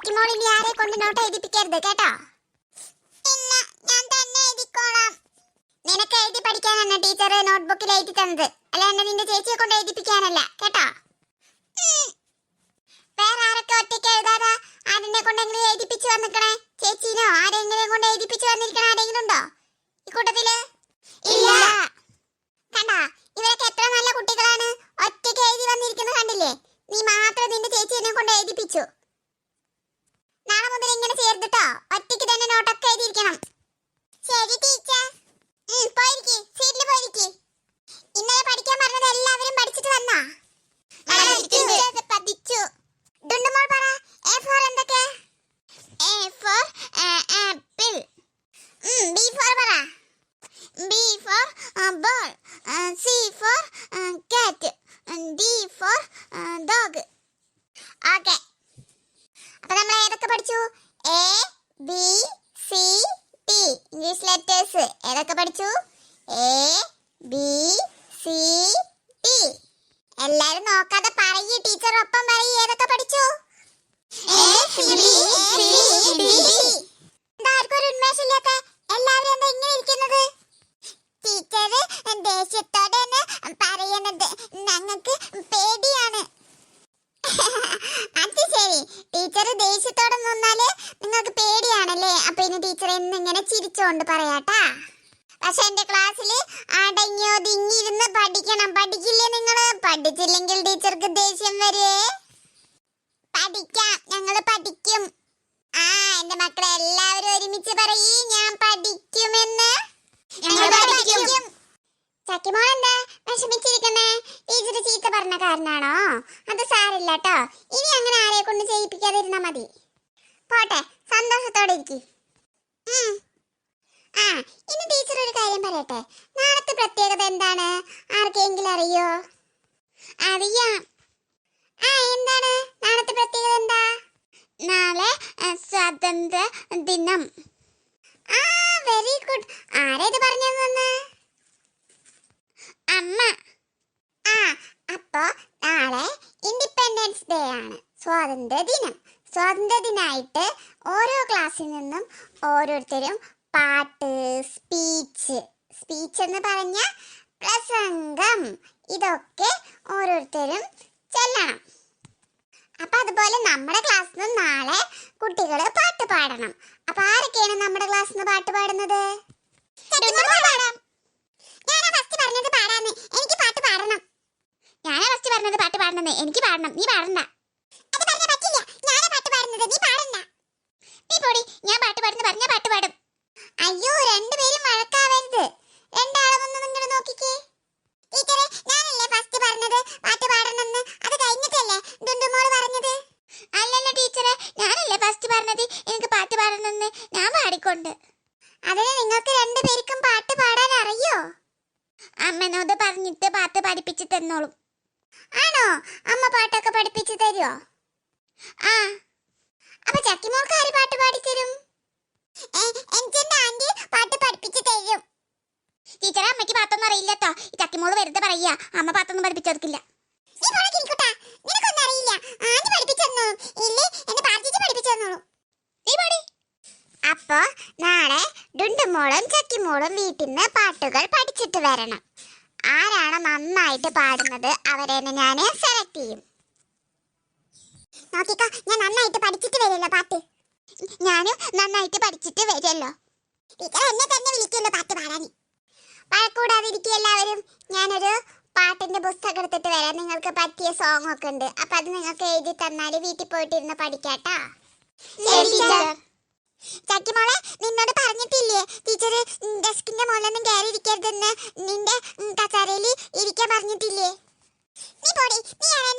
ചക്കിമോളിനി ആരെ കൊണ്ട് നോട്ട് എഴുതിപ്പിക്കരുത് കേട്ടോ? ഇല്ല ഞാൻ തന്നെ എഴുതിക്കോളാം. നിനക്ക് എഴുതി പഠിക്കാനാണ് ടീച്ചർ നോട്ട്ബുക്കിൽ എഴുതി തന്നത്. അല്ലാണ്ട് നിന്റെ ചേച്ചിയെ കൊണ്ട് എഴുതിപ്പിക്കാനല്ല കേട്ടോ. വേറെ ആരൊക്കെ ഒറ്റയ്ക്ക് എഴുതാതെ ആരെന്നെ കൊണ്ടെങ്കിലും എഴുതിപ്പിച്ചു വന്നിക്കണേ ചേച്ചീനോ? ആരെങ്കിലും കൊണ്ട് എഴുതിപ്പിച്ചു വന്നിരിക്കണ ആരെങ്കിലും ഉണ്ടോ? ഈ കൂട്ടത്തിൽ? ഇല്ല. കണ്ട ഇവരൊക്കെ എത്ര നല്ല കുട്ടികളാണ്. ഒറ്റയ്ക്ക് എഴുതി വന്നിരിക്കുന്നത് കണ്ടില്ലേ? നീ മാത്രം നിന്റെ ചേച്ചിയെ കൊണ്ട് എഴുതിപ്പിച്ചു. നാളെ മുതൽ ഇങ്ങനെ ചേർത്തിട്ടോ. ട്ടോ ഒറ്റയ്ക്ക് തന്നെ നോട്ടൊക്കെ എഴുതിയിരിക്കണം. ശരി ടീച്ചർ പോയിരിക്ക്. സീറ്റിൽ പോയിരിക്ക്. ഇന്നലെ പഠിക്കാൻ പറഞ്ഞത് എല്ലാവരും പഠിച്ചിട്ട് വന്നാ? പഠിച്ചു. ഡുണ്ടുമോൾ പഠിച്ചു? A B C T English letters ഏതൊക്കെ പഠിച്ചു? എ ബി സി ടി എല്ലാരും നോക്കാതെ പറയൂ ടീച്ചർ ഒപ്പം പറയൂ. ഏതൊക്കെ പഠിച്ചു? ചിരിച്ചോണ്ട് പറയാട്ടാ. പക്ഷെ എന്റെ ക്ലാസ്സിൽ അടങ്ങി ഒതുങ്ങിയിരുന്ന് പഠിക്കണം. പഠിക്കില്ലേ നിങ്ങൾ? പഠിച്ചില്ലെങ്കിൽ ടീച്ചർക്ക് ദേഷ്യം വരേ. പഠിക്കാം. ഞങ്ങൾ പഠിക്കും. ആ എന്റെ മക്കളെ എല്ലാവരും ഒരുമിച്ച് പറയൂ. ഞാൻ പഠിക്കുമെന്ന്. ഞങ്ങൾ വിഷമിച്ചിരിക്കണേ ടീച്ചർ ചീത്ത പറഞ്ഞ കാരനാണോ? അത് സാരില്ല കേട്ടോ ഇനി അങ്ങനെ ആരെ കൊണ്ട് ചെയ്യിപ്പിക്കാതിരുന്നാ മതി. പോട്ടെ സന്തോഷത്തോടെ ഇരിക്കി. ആ ഇനി ടീച്ചർ ഒരു കാര്യം പറയട്ടെ. നാളത്തെ പ്രത്യേകത എന്താണ്? ആർക്കെങ്കിലും അറിയോ? അറിയാം. ആ എന്താണ്? നാളത്തെ പ്രത്യേകത എന്താ? നാളെ സ്വാതന്ത്ര്യ ദിനം. ആ വെരി ഗുഡ് ആരേത് പറഞ്ഞു തന്നെ അമ്മ. ആ അപ്പോ നാളെ ഇൻഡിപെൻഡൻസ് ഡേ ആണ്. സ്വാതന്ത്ര്യ ദിനം. സ്വാതന്ത്ര്യ ദിനായിട്ട് ഓരോ ക്ലാസ്സിൽ നിന്നും ഓരോരുത്തരും പാട്ട് സ്പീച്ച് സ്പീച്ച് എന്ന് പറഞ്ഞ പ്രസംഗം. ഇതൊക്കെ ഓരോരുത്തരും ചെല്ലണം. അപ്പൊ അതുപോലെ നമ്മുടെ ക്ലാസ്സിൽ നിന്ന് നാളെ കുട്ടികൾ പാട്ട് പാടണം. അപ്പൊ ആരൊക്കെയാണ് നമ്മുടെ ക്ലാസ്സിൽ നിന്ന് പാട്ട് പാടുന്നത്? എനിക്ക് പാട്ട് പാടണം. ഞാനാ ഫസ്റ്റ് പറഞ്ഞത് പാട്ട് പാടണമെന്ന്. എനിക്ക് പാടണം. നീ പാടണ്ട. അത് പറഞ്ഞാ പറ്റില്ല. ഞാനാ പാട്ട് പാടുന്നത്. നീ പാടണ്ട. നീ പോടി. ഞാൻ പാട്ട് പാടുന്ന പറഞ്ഞ പാട്ട് പാടും. അയ്യോ രണ്ടുപേരും വഴക്കാവരുത്. രണ്ടാളും ഒന്ന് നിങ്ങൾ നോക്കിക്കേ. ടീച്ചറെ ഞാനല്ലേ ഫസ്റ്റ് പറഞ്ഞത്? പാട്ട് പാടണമെന്ന്. അത് കഴിഞ്ഞിട്ടല്ലേ? ദുണ്ടുമോൾ പറഞ്ഞത്? അല്ലല്ല ടീച്ചറെ ഞാനല്ലേ ഫസ്റ്റ് പറഞ്ഞത്? എനിക്ക് പാട്ട് പാടണമെന്ന്. ഞാൻ പാടിക്കൊണ്ട്. അതിന് നിങ്ങൾക്ക് രണ്ടുപേർക്കും പാട്ട് പാടാൻ അറിയോ? അമ്മനോട് പറഞ്ഞിട്ട് പാട്ട് പഠിപ്പിച്ചു തന്നോളും. ആണോ? അമ്മ പാട്ടൊക്കെ പഠിപ്പിച്ചു തരുമോ ആ. അപ്പൊ ചക്കിമോൾക്ക് ആര് പാട്ട് പാടിത്തരും? എനിക്കെന്റെ ആന്റി പാട്ട് പഠിപ്പിച്ചു തരും. ടീച്ചറെ അമ്മയ്ക്ക് പാത്തൊന്നും അറിയില്ലട്ടോ. ഈ ചക്കിമോൾ വെറുതെ പറയാ അമ്മ പാത്തൊന്നും പഠിപ്പിച്ചു കൊടുക്കില്ല നിനക്കൊന്നും അറിയില്ല. ആന്റി പഠിപ്പിച്ചു തന്നോളും ഇല്ലേ എന്നെ പാർട്ടിച്ച് പഠിപ്പിച്ചു തന്നോളും. നീ പാടി. അപ്പോ നാളെ ഡുണ്ടുമോളും ചക്കിമോളും വീട്ടിൽ നിന്ന് പാട്ടുകൾ പഠിച്ചിട്ട് വരണം. ആരാണ് നന്നായിട്ട് പാടുന്നത് അവരെ ഞാൻ സെലക്ട് ചെയ്യും. നോക്കിക്കോ ഞാൻ നന്നായിട്ട് പഠിച്ചിട്ട് വരില്ല പാട്ട്. ഞാനും നന്നായിട്ട് പഠിച്ചിട്ട് വരുമല്ലോ ടീച്ചർ എന്നെ തന്നെ വിളിക്കുമല്ലോ പാട്ട് പാടാൻ. വഴക്കൂടാതിരിക്കും എല്ലാവരും ഞാനൊരു പാട്ടിന്റെ പുസ്തകം എടുത്തിട്ട് വരാം. നിങ്ങൾക്ക് പറ്റിയ സോങ് ഒക്കെ ഉണ്ട്. അപ്പൊ അത് നിങ്ങൾക്ക് എഴുതി തന്നാൽ വീട്ടിൽ പോയിട്ടിരുന്ന് പഠിക്കാട്ടാ. ചക്കിമോളെ നിന്നോട് പറഞ്ഞിട്ടില്ലേ? ടീച്ചർ ഡെസ്കിന്റെ മുകളിലൊന്നും കയറി ഇരിക്കരുതെന്ന് നിന്റെ കസേരയിൽ ഇരിക്കാൻ പറഞ്ഞിട്ടില്ലേ? നീ പോടി നീ ആണ്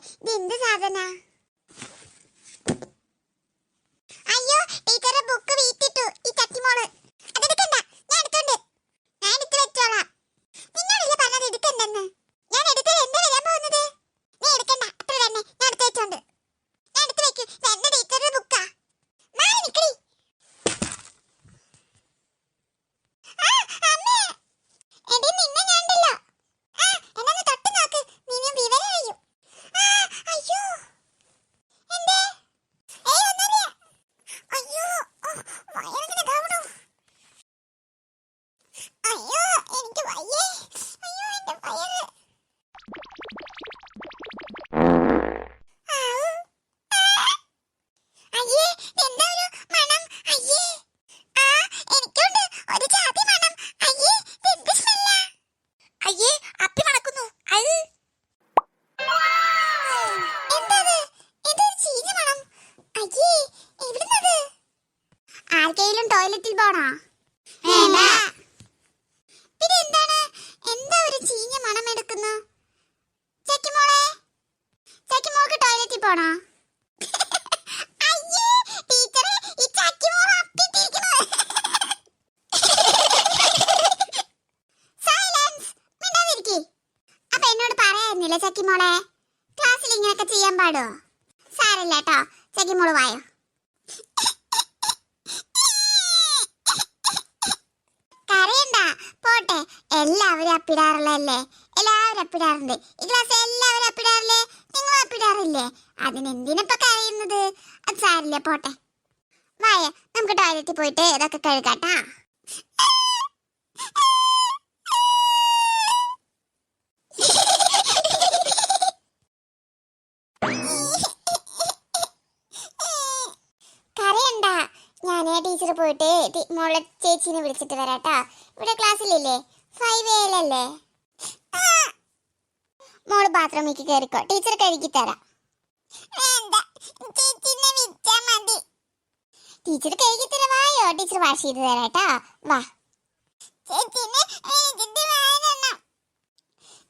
で、ടോയ്ലറ്റിൽ പോണോ? പിന്നെ എന്താണ്? എന്താ ഒരു ചീഞ്ഞ മണം എടുക്കുന്നു? ചക്കിമോളെ ചക്കിമോൾക്ക് ടോയ്ലറ്റിൽ പോണോ? ചക്കിമോളെ ക്ലാസ്സിൽ ഇങ്ങനെയൊക്കെ ചെയ്യാൻ പാടുമോ സാരല്ലേട്ടോ കേട്ടോ. ചക്കിമോൾ വായോ? എല്ലാവരും അപ്പിടാറുള്ളല്ലേ എല്ലാവരും അപ്പിടാറുണ്ട്. ഈ ക്ലാസ് എല്ലാവരും അപ്പിടാറില്ലേ? നിങ്ങൾ അപ്പിടാറില്ലേ? അതിനെന്തിനപ്പ കരയുന്നത്? അത് സാരില്ല പോട്ടെ. വായ നമുക്ക് ടോയ്ലറ്റിൽ പോയിട്ട് ഇതൊക്കെ കഴുകാട്ടാ. കരയണ്ട. ഞാനേ ടീച്ചർ പോയിട്ട് മോളെ ചേച്ചീനെ വിളിച്ചിട്ട് വരാട്ടാ. ഇവിടെ ക്ലാസ്സിലില്ലേ ഫൈവ് എയിലല്ലേ മോൾ ബാത്റൂമിലേക്ക് കയറിക്കോ ടീച്ചർ കഴുകി തരാം. ടീച്ചർ കഴുകി തരവായോ വായോ? ടീച്ചർ വാഷ് ചെയ്ത് തരാട്ടാ വാ.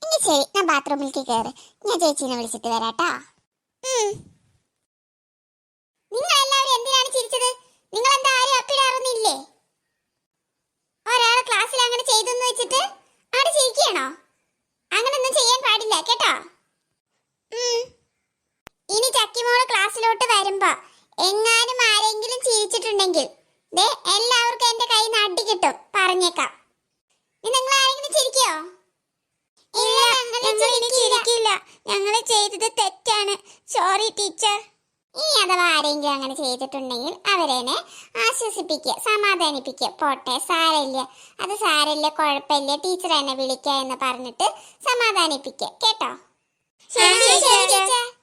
എങ്കിൽ ശരി ഞാൻ ബാത്റൂമിലേക്ക് കയറി ഞാൻ ചേച്ചീനെ വിളിച്ചിട്ട് വരാട്ടാ ഉം. നിങ്ങൾ എല്ലാവരും എന്തിനാണ് ചിരിച്ചത് നിങ്ങൾ എന്താ ആരും അപ്പിടാറുന്നില്ലേ ഒരാളെ ക്ലാസ്സിൽ അങ്ങനെ ചെയ്തെന്ന് വെച്ചിട്ട് ആടെ ചിരിക്കണോ അങ്ങനൊന്നും ചെയ്യാൻ പാടില്ല കേട്ടോ ഉം. ഇനി ചക്കിമോൾ ക്ലാസ്സിലോട്ട് വരുമ്പോ എങ്ങാനും ആരെങ്കിലും ചിരിച്ചിട്ടുണ്ടെങ്കിൽ ദേ എല്ലാവർക്കും എന്റെ കൈ നടി കിട്ടും. പറഞ്ഞേക്കാം. നിങ്ങൾ ആരെങ്കിലും ചിരിക്കോ? ചിരിക്കില്ല. ഞങ്ങൾ ചെയ്തത് തെറ്റാണ്. സോറി ടീച്ചർ ഇനി അഥവാ ആരെങ്കിലും അങ്ങനെ ചെയ്തിട്ടുണ്ടെങ്കിൽ അവരെന്നെ ആശ്വസിപ്പിക്കുക സമാധാനിപ്പിക്കുക. പോട്ടെ സാരമില്ല അത് സാരമില്ല കുഴപ്പമില്ല. ടീച്ചർ എന്നെ വിളിക്കുക എന്ന് പറഞ്ഞിട്ട് സമാധാനിപ്പിക്കുക. കേട്ടോ? ശരി, ശരി, ടീച്ചർ